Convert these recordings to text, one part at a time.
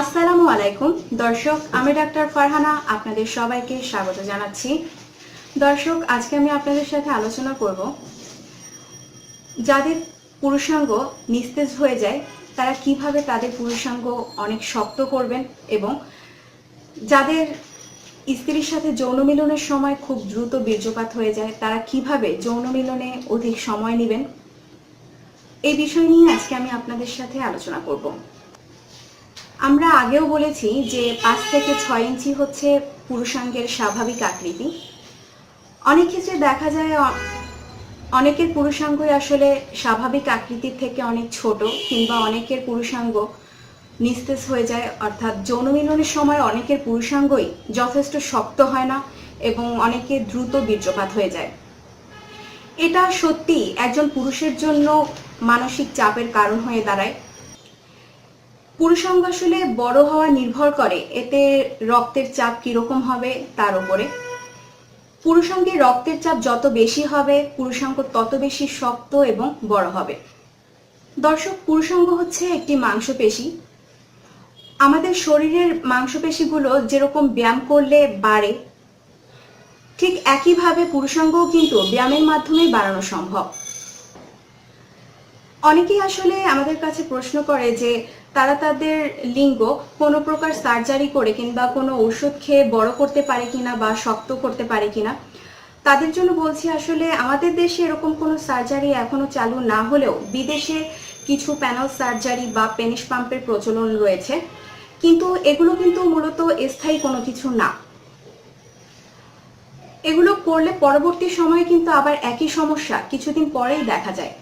আসসালামু আলাইকুম। দর্শক, আমি ডাক্তার ফারহানা, আপনাদের সবাইকে স্বাগত জানাচ্ছি। দর্শক, আজকে আমি আপনাদের সাথে আলোচনা করব। যাদের পুরুষাঙ্গ নিস্তেজ হয়ে যায়, তারা কীভাবে তাদের পুরুষাঙ্গ অনেক শক্ত করবেন এবং যাদের স্ত্রীর সাথে যৌন মিলনের সময় খুব দ্রুত বীর্যপাত হয়ে যায়, তারা কীভাবে যৌন মিলনে অধিক সময় নেবেন? এই বিষয় নিয়ে আজকে আমি আপনাদের সাথে আলোচনা করব। আমরা আগেও বলেছি যে পাঁচ থেকে ছয় ইঞ্চি হচ্ছে পুরুষাঙ্গের স্বাভাবিক আকৃতি। অনেক ক্ষেত্রে দেখা যায় অনেকের পুরুষাঙ্গই আসলে স্বাভাবিক আকৃতির থেকে অনেক ছোট কিংবা অনেকের পুরুষাঙ্গ নিস্তেজ হয়ে যায়। অর্থাৎ যৌন মিলনের সময় অনেকের পুরুষাঙ্গই যথেষ্ট শক্ত হয় না এবং অনেকের দ্রুত বীর্যপাত হয়ে যায়। এটা সত্যি একজন পুরুষের জন্য মানসিক চাপের কারণ হয়ে দাঁড়ায়। আসলে বড় হওয়া নির্ভর করে এতে রক্তের চাপ কীরকম হবে তার উপরে। পুরুষাঙ্গে রক্তের চাপ যত বেশি হবে, পুরুষাঙ্গ তত বেশি শক্ত এবং বড় হবে। দর্শক, পুরুষাঙ্গ হচ্ছে একটি মাংসপেশি। আমাদের শরীরের মাংসপেশিগুলো যেরকম ব্যায়াম করলে বাড়ে, ঠিক একইভাবে পুরুষাঙ্গও কিন্তু ব্যায়ামের মাধ্যমেই বাড়ানো সম্ভব। অনেকেই আসলে আমাদের কাছে প্রশ্ন করে যে তারা তাদের লিঙ্গ কোনো প্রকার সার্জারি করে কিংবা কোনো ওষুধ খেয়ে বড় করতে পারে কিনা বা শক্ত করতে পারে কিনা, তাদের জন্য বলছি আসলে আমাদের দেশে এরকম কোনো সার্জারি এখনও চালু না হলেও বিদেশে কিছু প্যানেল সার্জারি বা পেনিস পাম্পের প্রচলন রয়েছে, কিন্তু এগুলো কিন্তু মূলত স্থায়ী কোনো কিছু না। এগুলো করলে পরবর্তী সময়ে কিন্তু আবার একই সমস্যা কিছুদিন পরেই দেখা যায়।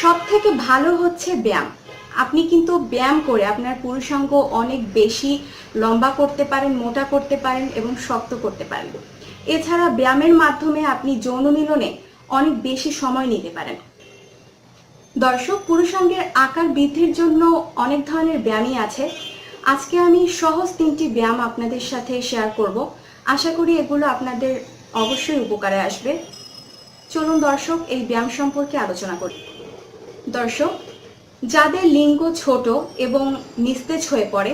সব থেকে ভালো হচ্ছে ব্যায়াম। আপনি কিন্তু ব্যায়াম করে আপনার পুরুষাঙ্গ অনেক বেশি লম্বা করতে পারেন, মোটা করতে পারেন এবং শক্ত করতে পারেন। এছাড়া ব্যায়ামের মাধ্যমে আপনি যৌন মিলনে অনেক বেশি সময় নিতে পারেন। দর্শক, পুরুষাঙ্গের আকার বৃদ্ধির জন্য অনেক ধরনের ব্যায়ামই আছে। আজকে আমি সহজ তিনটি ব্যায়াম আপনাদের সাথে শেয়ার করব। আশা করি এগুলো আপনাদের অবশ্যই উপকারে আসবে। চলুন দর্শক, এই ব্যায়াম সম্পর্কে আলোচনা করি। দর্শক যাদের লিঙ্গ ছোট এবং নিস্তেজ হয়ে পড়ে,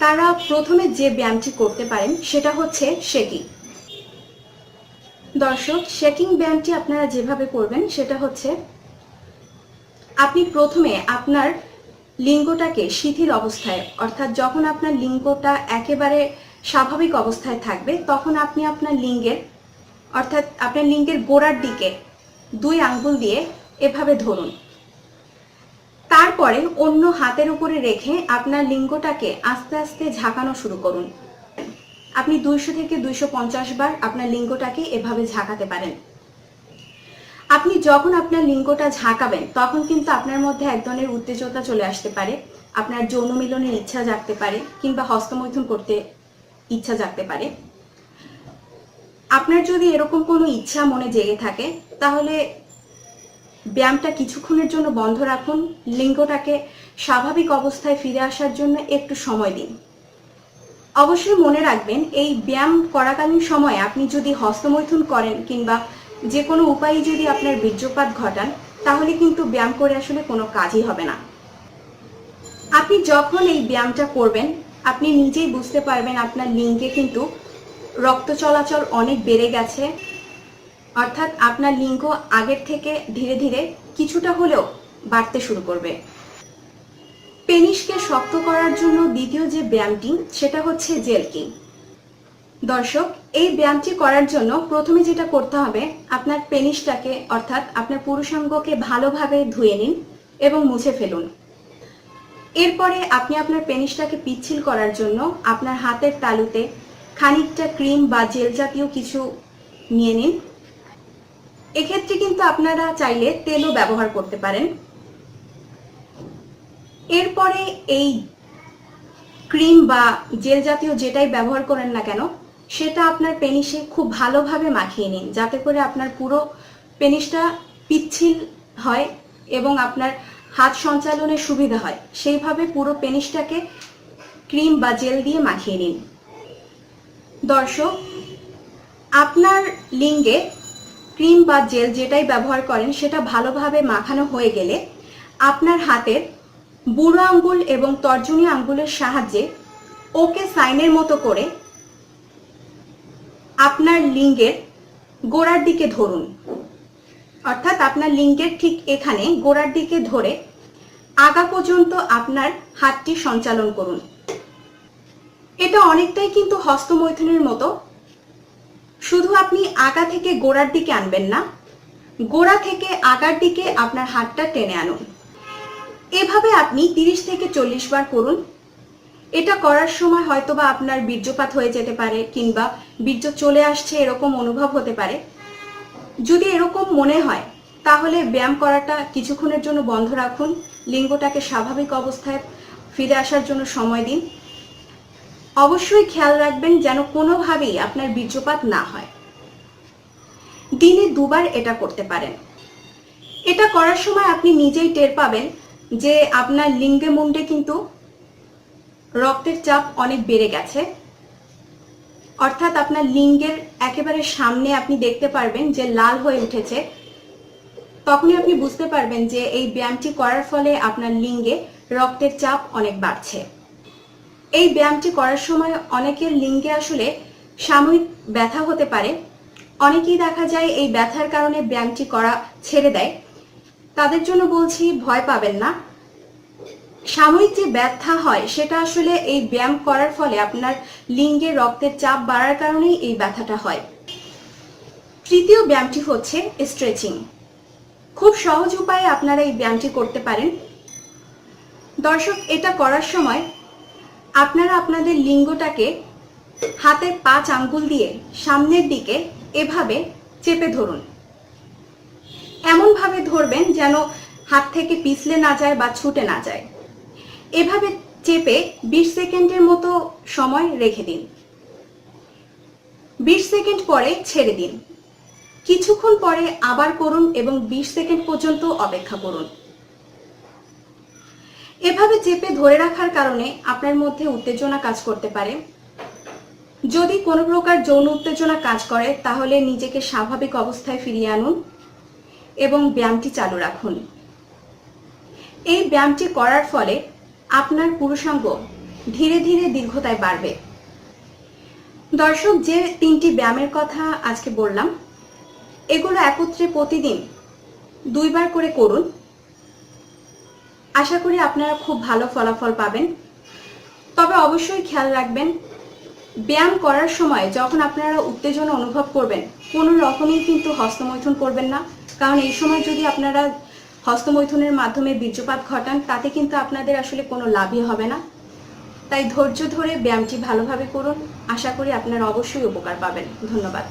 তারা প্রথমে যে ব্যায়ামটি করতে পারেন সেটা হচ্ছে শেকিং দর্শক শেকিং ব্যায়ামটি আপনারা যেভাবে করবেন সেটা হচ্ছে, আপনি প্রথমে আপনার লিঙ্গটাকে শিথিল অবস্থায়, অর্থাৎ যখন আপনার লিঙ্গটা একেবারে স্বাভাবিক অবস্থায় থাকবে, তখন আপনি আপনার লিঙ্গের, অর্থাৎ আপনার লিঙ্গের গোড়ার দিকে দুই আঙ্গুল দিয়ে এভাবে ধরুন। তারপরে অন্য হাতের উপরে রেখে আপনার লিঙ্গটাকে আস্তে আস্তে ঝাঁকানো শুরু করুন। আপনি দুইশো থেকে দুইশো পঞ্চাশ বার আপনার লিঙ্গটাকে এভাবে ঝাঁকাতে পারেন। আপনি যখন আপনার লিঙ্গটা ঝাঁকাবেন, তখন কিন্তু আপনার মধ্যে এক ধরনের উত্তেজতা চলে আসতে পারে। আপনার যৌন মিলনের ইচ্ছা জাগতে পারে কিংবা হস্তমৈথুন করতে ইচ্ছা জাগতে পারে। আপনার যদি এরকম কোনো ইচ্ছা মনে জেগে থাকে, তাহলে ব্যায়ামটা কিছুক্ষণের জন্য বন্ধ রাখুন। লিঙ্গটাকে স্বাভাবিক অবস্থায় ফিরে আসার জন্য একটু সময় দিন। অবশ্যই মনে রাখবেন, এই ব্যায়াম করাকালীন সময়ে আপনি যদি হস্তমৈথুন করেন কিংবা যে কোনো উপায়ে যদি আপনার বীর্যপাত ঘটান, তাহলে কিন্তু ব্যায়াম করে আসলে কোনো কাজই হবে না। আপনি যখন এই ব্যায়ামটা করবেন, আপনি নিজেই বুঝতে পারবেন আপনার লিঙ্গে কিন্তু রক্ত চলাচল অনেক বেড়ে গেছে। অর্থাৎ আপনার লিঙ্গ আগের থেকে ধীরে ধীরে কিছুটা হলেও বাড়তে শুরু করবে। পেনিসকে শক্ত করার জন্য দ্বিতীয় যে ব্যায়ামটি, সেটা হচ্ছে জেলকিং দর্শক, এই ব্যায়ামটি করার জন্য প্রথমে যেটা করতে হবে, আপনার পেনিসটাকে, অর্থাৎ আপনার পুরুষাঙ্গকে ভালোভাবে ধুয়ে নিন এবং মুছে ফেলুন। এরপরে আপনি আপনার পেনিসটাকে পিচ্ছিল করার জন্য আপনার হাতের তালুতে খানিকটা ক্রিম বা জেল জাতীয় কিছু নিয়ে নিন। এক্ষেত্রে কিন্তু আপনারা চাইলে তেলও ব্যবহার করতে পারেন। এরপরে এই ক্রিম বা জেল জাতীয় যেটাই ব্যবহার করেন না কেন, সেটা আপনার পেনিসে খুব ভালোভাবে মাখিয়ে নিন, যাতে করে আপনার পুরো পেনিসটা পিচ্ছিল হয় এবং আপনার হাত সঞ্চালনের সুবিধা হয়। সেইভাবে পুরো পেনিসটাকে ক্রিম বা জেল দিয়ে মাখিয়ে নিন। দর্শক, আপনার লিঙ্গে ক্রিম বা জেল যেটাই ব্যবহার করেন, সেটা ভালোভাবে মাখানো হয়ে গেলে আপনার হাতের বুড়ো আঙ্গুল এবং তর্জনী আঙ্গুলের সাহায্যে ওকে সাইনের মতো করে আপনার লিঙ্গের গোড়ার দিকে ধরুন। অর্থাৎ আপনার লিঙ্গের ঠিক এখানে গোড়ার দিকে ধরে আগা পর্যন্ত আপনার হাতটি সঞ্চালন করুন। এটা অনেকটাই কিন্তু হস্তমৈথুনের মতো শুধু আপনি আগা থেকে গোড়ার দিকে আনবেন না, গোড়া থেকে আগার দিকে আপনার হাতটা টেনে আনুন। এভাবে আপনি তিরিশ থেকে চল্লিশ বার করুন। এটা করার সময় হয়তোবা আপনার বীর্যপাত হয়ে যেতে পারে কিংবা বীর্য চলে আসছে এরকম অনুভব হতে পারে। যদি এরকম মনে হয়, তাহলে ব্যায়াম করাটা কিছুক্ষণের জন্য বন্ধ রাখুন, লিঙ্গটাকে স্বাভাবিক অবস্থায় ফিরে আসার জন্য সময় দিন। অবশ্যই খেয়াল রাখবেন যেন কোনোভাবেই আপনার বীর্যপাত না হয়। দিনে দুবার এটা করতে পারেন। এটা করার সময় আপনি নিজেই টের পাবেন যে আপনার লিঙ্গে মুন্ডে কিন্তু রক্তের চাপ অনেক বেড়ে গেছে। অর্থাৎ আপনার লিঙ্গের একেবারে সামনে আপনি দেখতে পারবেন যে লাল হয়ে উঠেছে। তখনই আপনি বুঝতে পারবেন যে এই ব্যায়ামটি করার ফলে আপনার লিঙ্গে রক্তের চাপ অনেক বাড়ছে। এই ব্যায়ামটি করার সময় অনেকের লিঙ্গে আসলে সাময়িক ব্যথা হতে পারে। অনেকেই দেখা যায় এই ব্যথার কারণে ব্যায়ামটি করা ছেড়ে দেয়। তাদের জন্য বলছি, ভয় পাবেন না। সাময়িক যে ব্যথা হয়, সেটা আসলে এই ব্যায়াম করার ফলে আপনার লিঙ্গে রক্তের চাপ বাড়ার কারণেই এই ব্যথাটা হয়। তৃতীয় ব্যায়ামটি হচ্ছে স্ট্রেচিং খুব সহজ উপায়ে আপনারা এই ব্যায়ামটি করতে পারেন। দর্শক, এটা করার সময় আপনারা আপনাদের লিঙ্গটাকে হাতের পাঁচ আঙ্গুল দিয়ে সামনের দিকে এভাবে চেপে ধরুন। এমনভাবে ধরবেন যেন হাত থেকে পিছলে না যায় বা ছুটে না যায়। এভাবে চেপে বিশ সেকেন্ডের মতো সময় রেখে দিন। বিশ সেকেন্ড পরে ছেড়ে দিন। কিছুক্ষণ পরে আবার করুন এবং বিশ সেকেন্ড পর্যন্ত অপেক্ষা করুন। এভাবে চেপে ধরে রাখার কারণে আপনার মধ্যে উত্তেজনা কাজ করতে পারে। যদি কোনো প্রকার যৌন উত্তেজনা কাজ করে, তাহলে নিজেকে স্বাভাবিক অবস্থায় ফিরিয়ে আনুন এবং ব্যায়ামটি চালু রাখুন। এই ব্যায়ামটি করার ফলে আপনার পুরুষাঙ্গ ধীরে ধীরে দীর্ঘতায় বাড়বে। দর্শক, যে তিনটি ব্যায়ামের কথা আজকে বললাম, এগুলো একত্রে প্রতিদিন দুইবার করে করুন। আশা করি আপনারা খুব ভালো ফলাফল পাবেন। তবে অবশ্যই খেয়াল রাখবেন, ব্যায়াম করার সময় যখন আপনারা উত্তেজনা অনুভব করবেন, কোনো রকমই কিন্তু হস্তমৈথুন করবেন না। কারণ এই সময় যদি আপনারা হস্তমৈথুনের মাধ্যমে বীর্যপাত ঘটান, তাতে কিন্তু আপনাদের আসলে কোনো লাভই হবে না। তাই ধৈর্য ধরে ব্যায়ামটি ভালোভাবে করুন। আশা করি আপনারা অবশ্যই উপকার পাবেন। ধন্যবাদ।